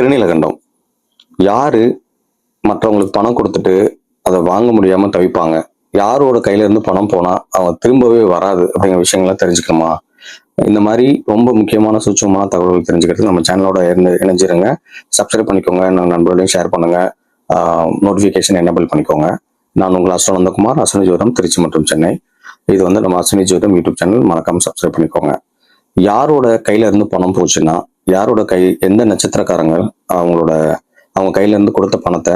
திருநீலகண்டம் யாரு மற்றவங்களுக்கு பணம் கொடுத்துட்டு அதை வாங்க முடியாம தவிப்பாங்க? யாரோட கையில இருந்து பணம் போனா அவங்க திரும்பவே வராது அப்படிங்கிற விஷயங்கள்லாம் தெரிஞ்சுக்கணுமா? இந்த மாதிரி ரொம்ப முக்கியமான சூட்சமான தகவல்கள் தெரிஞ்சுக்கிறதுக்கு நம்ம சேனலோட இணைந்து இணைஞ்சிருங்க. சப்ஸ்கிரைப் பண்ணிக்கோங்க. நான் நண்பர்களையும் ஷேர் பண்ணுங்க. நோட்டிஃபிகேஷன் எனபிள் பண்ணிக்கோங்க. நான் உங்கள் அஸ்வன் நந்தகுமார். அஸ்வினி ஜோதம் திருச்சி மற்றும் சென்னை. இது வந்து நம்ம அஸ்வினி ஜோதம் யூடியூப் சேனல் மறக்காம சப்ஸ்கிரைப் பண்ணிக்கோங்க. யாரோட கையில இருந்து பணம் போச்சுன்னா யாரோட கை எந்த நட்சத்திரக்காரங்க அவங்களோட அவங்க கையில இருந்து கொடுத்த பணத்தை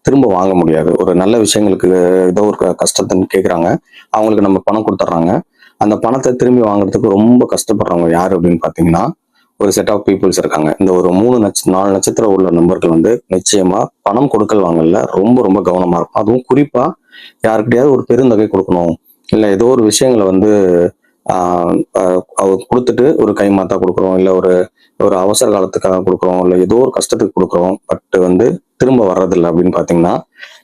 திரும்ப வாங்க முடியாது. ஒரு நல்ல விஷயங்களுக்கு ஏதோ ஒரு க- கஷ்டத்தைன்னு கேக்குறாங்க. அவங்களுக்கு நம்ம பணம் கொடுத்துட்றாங்க. அந்த பணத்தை திரும்பி வாங்குறதுக்கு ரொம்ப கஷ்டப்படுறவங்க யாரு அப்படின்னு பாத்தீங்கன்னா ஒரு செட் ஆஃப் பீப்புள்ஸ் இருக்காங்க. இந்த ஒரு மூணு நட்ச நாலு நட்சத்திரம் உள்ள நம்பர்கள் வந்து நிச்சயமா பணம் கொடுக்கல் வாங்கல ரொம்ப ரொம்ப கவனமா இருக்கும். அதுவும் குறிப்பா யாருக்கிட்டையாவது ஒரு பெருந்தொகை கொடுக்கணும். இல்ல ஏதோ ஒரு விஷயங்களை வந்து அவர் கொடுத்துட்டு ஒரு கைமாத்தா கொடுக்குறோம் இல்லை ஒரு ஒரு அவசர காலத்துக்காக கொடுக்குறோம் இல்லை ஏதோ ஒரு கஷ்டத்துக்கு கொடுக்குறோம் பட் வந்து திரும்ப வர்றதில்லை அப்படின்னு பார்த்தீங்கன்னா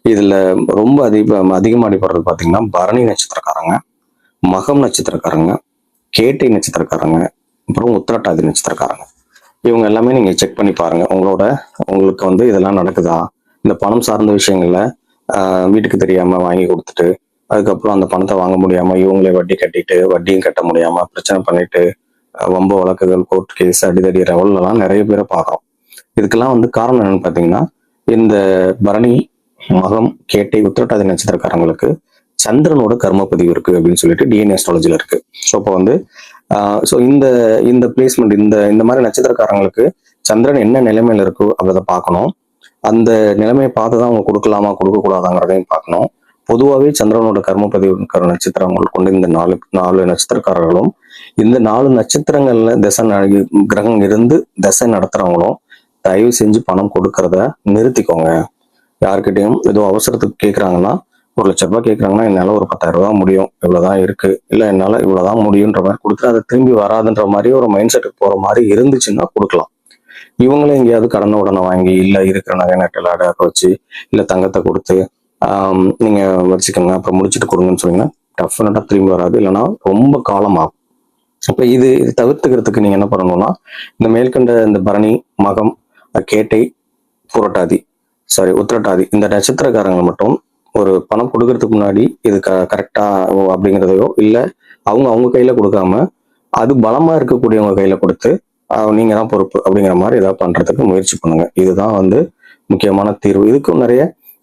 இதில் ரொம்ப அதிக அதிகமாக அடிப்படுறது பார்த்தீங்கன்னா பரணி நட்சத்திரக்காரங்க மகம் நட்சத்திரக்காரங்க கேட்டை நட்சத்திரக்காரங்க அப்புறம் உத்திரட்டாதி நட்சத்திரக்காரங்க. இவங்க எல்லாமே நீங்கள் செக் பண்ணி பாருங்க. உங்களோட உங்களுக்கு வந்து இதெல்லாம் நடக்குதா? இந்த பணம் சார்ந்த விஷயங்கள்ல வீட்டுக்கு தெரியாமல் வாங்கி கொடுத்துட்டு அதுக்கப்புறம் அந்த பணத்தை வாங்க முடியாம இவங்களே வட்டி கட்டிட்டு வட்டியும் கட்ட முடியாம பிரச்சனை பண்ணிட்டு வம்ப வழக்குகள் கோர்ட் கேஸ் அடிதடி ரவல்லாம் நிறைய பேரை பார்க்குறோம். இதுக்கெல்லாம் வந்து காரணம் என்னன்னு பார்த்தீங்கன்னா இந்த பரணி மகம் கேட்டை உத்திரட்டாதி நட்சத்திரக்காரங்களுக்கு சந்திரனோட கர்ம பதிவு இருக்கு அப்படின்னு சொல்லிட்டு டிஎன்ஏ அஸ்ட்ராலஜில இருக்கு. ஸோ இப்போ வந்து ஸோ இந்த இந்த பிளேஸ்மெண்ட் இந்த இந்த மாதிரி நட்சத்திரக்காரங்களுக்கு சந்திரன் என்ன நிலைமையில இருக்கோ அதை பார்க்கணும். அந்த நிலைமையை பார்த்து தான் அவங்க கொடுக்கலாமா கொடுக்க கூடாதாங்கிறதையும் பார்க்கணும். பொதுவாகவே சந்திரனோட கர்மபதி நட்சத்திரங்கள் கொண்டு இந்த நாலு நாலு நட்சத்திரக்காரர்களும் இந்த நாலு நட்சத்திரங்கள்ல திசை கிரகம் இருந்து திசை நடத்துறவங்களும் தயவு செஞ்சு பணம் கொடுக்கறத நிறுத்திக்கோங்க. யார்கிட்டயும் ஏதோ அவசரத்துக்கு கேட்குறாங்கன்னா ஒரு லட்ச ரூபாய் கேட்குறாங்கன்னா என்னால் ஒரு பத்தாயிரம் ரூபா முடியும். இவ்வளோதான் இருக்கு. இல்லை என்னால் இவ்வளோதான் முடியுன்ற மாதிரி கொடுத்துட்டு அதை திரும்பி வராதுன்ற மாதிரி ஒரு மைண்ட் செட்டுக்கு போகிற மாதிரி இருந்துச்சுன்னா கொடுக்கலாம். இவங்களும் எங்கேயாவது கடனை உடனே வாங்கி இல்லை இருக்கிற நகை நட்டில் அடக்க வச்சு இல்லை தங்கத்தை கொடுத்து நீங்கள் நீங்க வச்சுக்கோங்க. அப்புறம் முடிச்சுட்டு கொடுங்கன்னு சொன்னீங்கன்னா டெஃபினட்டா திரும்பி வராது. இல்லைன்னா ரொம்ப காலம் ஆகும் அப்ப இது இது தவிர்த்துக்கிறதுக்கு நீங்க என்ன பண்ணணும்னா இந்த மேற்கண்ட இந்த பரணி மகம் கேட்டை புரட்டாதி சாரி உத்திரட்டாதி இந்த நட்சத்திரக்காரங்க மட்டும் ஒரு பணம் கொடுக்கறதுக்கு முன்னாடி இது க கரெக்டா அப்படிங்கிறதையோ இல்லை அவங்க அவங்க கையில கொடுக்காம அது பலமா இருக்கக்கூடியவங்க கையில கொடுத்து நீங்க தான் பொறுப்பு அப்படிங்கிற மாதிரி ஏதாவது பண்றதுக்கு முயற்சி பண்ணுங்க. இதுதான் வந்து முக்கியமான தீர்வு. இதுக்கும் நிறைய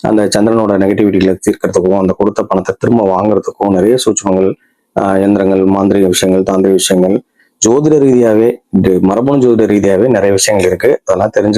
அந்த சந்திரனோட நெகட்டிவிட்டிகளை தீர்க்கறதுக்கும் அந்த கொடுத்த பணத்தை திரும்ப வாங்குறதுக்கும் நிறைய சூட்சமங்கள் இயந்திரங்கள் மாந்திரிக விஷயங்கள் தாந்திரிக விஷயங்கள் ஜோதிட ரீதியாவே மரபணு ஜோதிட ரீதியாவே நிறைய விஷயங்கள் இருக்கு. அதெல்லாம் தெரிஞ்சு